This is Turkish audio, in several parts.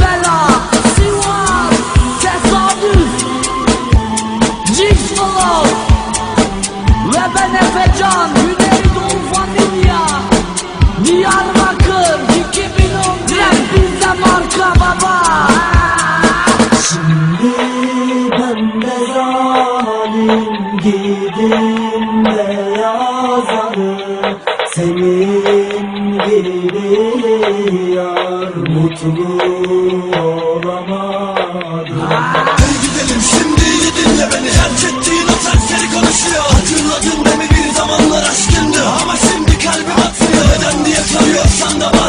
bela Sivas Tesadüf Cixflow Ve ben Efecan Güneydoğu Vanilya Diyarbakır 2010 Rap bizde marka baba. Şimdi ben de zalim giydim beyaz halı Senin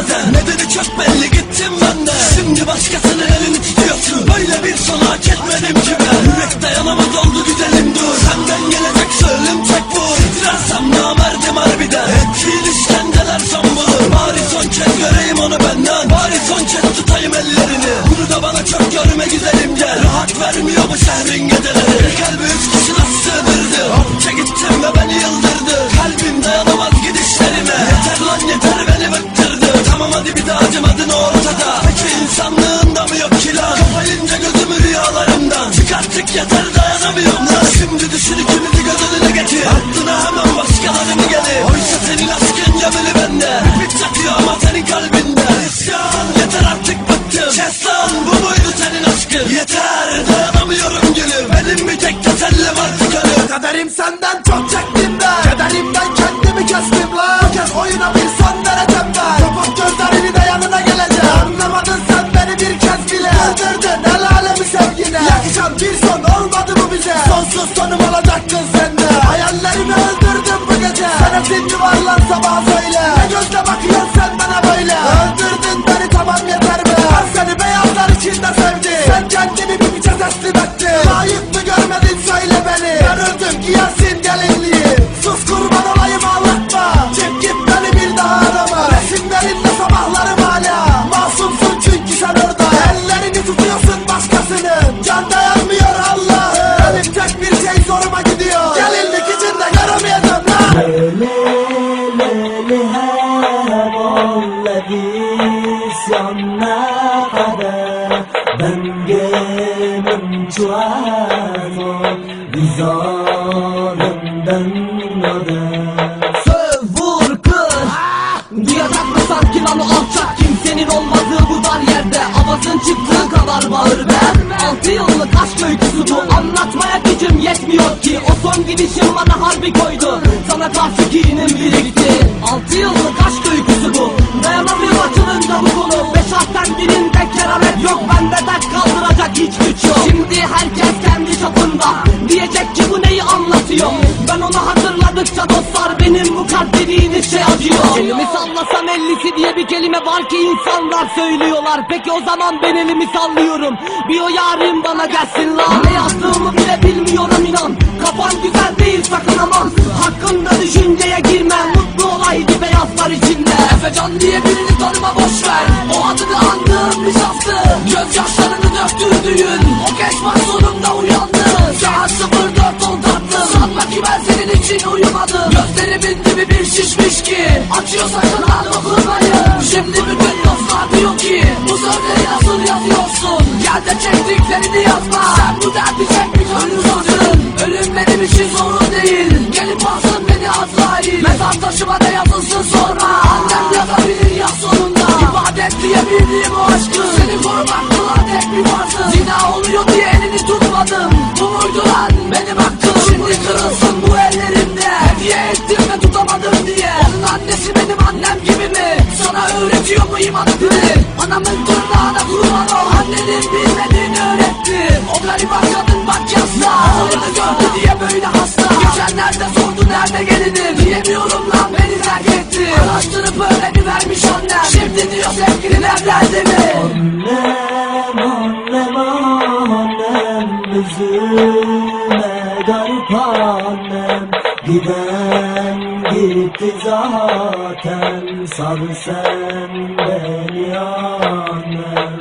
bazen Nedeni çok belli gittim ben de. Şimdi başkasının elini tutuyorsun. Böyle bir son hak etmedim ki ben Yürek dayanamaz oldu güzelim dur. Senden gelecek ölüm tek vur Titrersem namerdim harbiden. Ettiğin işkenceler son bulur Bari son kez göreyim onu benden. Bari son kez tutayım ellerini. Bunu da bana çok görme güzelim gel. Rahat vermiyor bu şehrin geceleri. Bir kalbi üç kişi Çıkarttık yeter dayanamıyorum lan. Şimdi düşün ikimizi göz önüne getir Aklına hemen başkalarını gelir? Oysa senin aşkın gömülü bende. Bit çakıyor ama senin kalbinde. İsyan yeter artık bıktım. Kes lan bu muydu senin aşkın? Yeter dayanamıyorum gülüm. Benim bir tek tesellim artık ölüm. Kaderim senden çok çektim ben. Kederimden kendimi kestim lan. Kez oyuna bir bize Sonsuz sonum olacaktın sende Hayallerimi öldürdün bu gece. Senetin mi var lan sabah söyle. Ne gözle bakıyorsun sen bana böyle Leleleli her nader Söv vur kır Duyacak mı sanki lan o Kimsenin olmadığı bu dar yerde Avazın çıktığı kadar bağır ben Altı yıllık aşk öyküsü bu Anlatmaya gücüm yetmiyor ki. O son gidişim bana harbi koydu. Sana karşı kinim birikti. Altı yıllık aşk öyküsü bu. Dayanamıyor açılınca bu konu. Beş harften birinde keramet yok. Bende dert kaldıracak hiç güç yok. Şimdi herkes kendi çapında. Diyecek ki bu neyi Kalp dediğiniz şey acıyor. Elimi sallasam ellisi diye bir kelime var ki insanlar söylüyorlar. Peki o zaman ben elimi sallıyorum. Bir o yarim bana gelsin lan Ne yazdığımı bile bilmiyorum inan. Kafan güzel değil sakın aman. Hakkında düşünceye girme. Mutlu olaydı beyazlar içinde. Efecan diye birini tanıma boş ver. O adını andığım bir şahsı Gözyaşlarını döktüğü düğün O genç mahzunumda uyandı için uyumadım Gözlerimin dibi bir şişmiş ki. Açıyor sakın al dokunmayı. Şimdi bütün dostlar diyor ki Bu sözleri nasıl yazıyorsun. Gel de çektiklerini yazma. Sen bu derdi çekmiş ölürsün Ölüm benim için sorun değil. Gelip alsın beni Azrail. Mezar taşıma ne yazılsın sorma Annem yazabilir yaz sonunda. İbadet diye bildiğim o aşkı. Seni korumak kılan tek bir varsın. Zina oluyor diye elini tutmadım. Bu muydu lan Sana öğretiyor mu iman dili Anamın tırnağına kurban ol. Annenin bilmediğini öğretti O gariban kadın bak yasla Oğlunu gördü diye böyle hasta. Geçenlerde sordu nerede gelinim? Diyemiyorum lan beni terk etti. Araştırıp öğrenivermiş annem. Şimdi diyor sevgilin evlendi mi? Annem annem annem Üzülme garip annem. Giden bitti zaten Sar sen beni annem